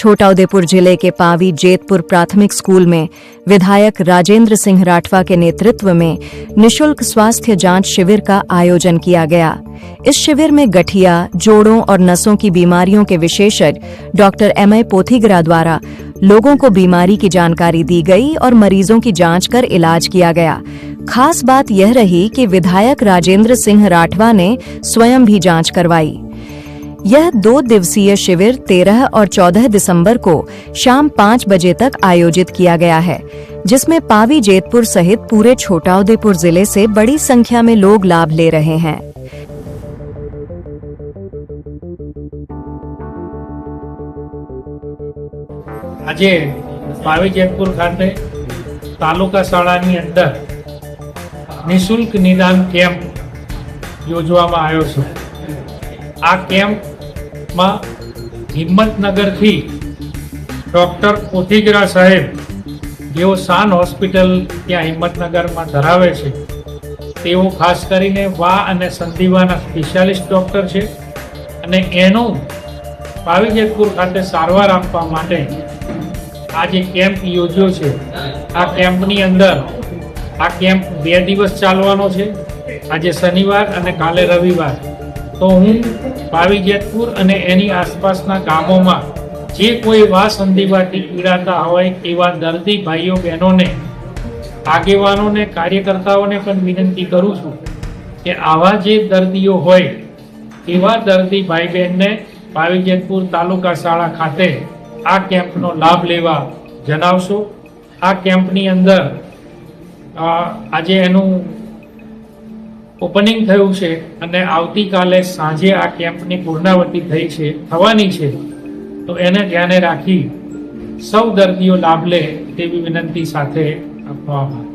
छोटाउदेपुर ज़िले के पावी जेतपुर प्राथमिक स्कूल में विधायक राजेंद्र सिंह राठवा के नेतृत्व में निशुल्क स्वास्थ्य जाँच शिविर का आयोजन किया गया। इस शिविर में गठिया, जोड़ों और नसों की बीमारियों के विशेषज्ञ डॉक्टर एम आई पोथीगरा द्वारा लोगों को बीमारी की जानकारी दी गई और मरीजों की जाँच कर इलाज किया गया। खास बात यह रही कि विधायक राजेंद्र सिंह राठवा ने स्वयं भी जाँच करवाई। यह दो दिवसीय शिविर 13 और 14 दिसंबर को शाम पाँच बजे तक आयोजित किया गया है जिसमें पावी जेतपुर सहित पूरे छोटाउदेपुर जिले से बड़ी संख्या में लोग लाभ ले रहे हैं આજે પાવી જેતપુર ખાતે તાલુકા શાળાની અંદર નિશુલ્ક નિદાન કેમ્પ યોજવામાં આવ્યો છે આ કેમ્પમાં હિંમતનગરથી ડૉક્ટર પોથીગરા સાહેબ, જેઓ શાન હોસ્પિટલ ત્યાં હિંમતનગરમાં ધરાવે છે, તેઓ ખાસ કરીને વા અને સંધિવાના સ્પેશિયાલિસ્ટ ડૉક્ટર છે અને એનું પાવીજેતપુર ખાતે સારવાર આપવા માટે આ જે કેમ્પ યોજ્યો છે. આ કેમ્પની અંદર આ કેમ્પ બે દિવસ ચાલવાનો છે. આજે શનિવાર અને કાલે રવિવાર. તો હું પાવી જેતપુર અને એની આસપાસના ગામોમાં જે કોઈ વા સંધિવાથી પીડાતા હોય એવા દર્દી ભાઈઓ બહેનોને, આગેવાનોને, કાર્યકર્તાઓને પણ વિનંતી કરું છું કે આવા જે દર્દીઓ હોય, એવા દર્દી ભાઈ બહેનને પાવી જેતપુર તાલુકા શાળા ખાતે આ કેમ્પનો લાભ લેવા જણાવશો. આ કેમ્પની અંદર આજે એનું ઓપનિંગ થયું છે અને આવતીકાલે સાંજે આ કેમ્પની પૂર્ણાવતી થઈ છે, થવાની છે, તો એને ધ્યાને રાખી સૌ દર્દીઓ લાભ લે તેવી વિનંતી સાથે આપવામાં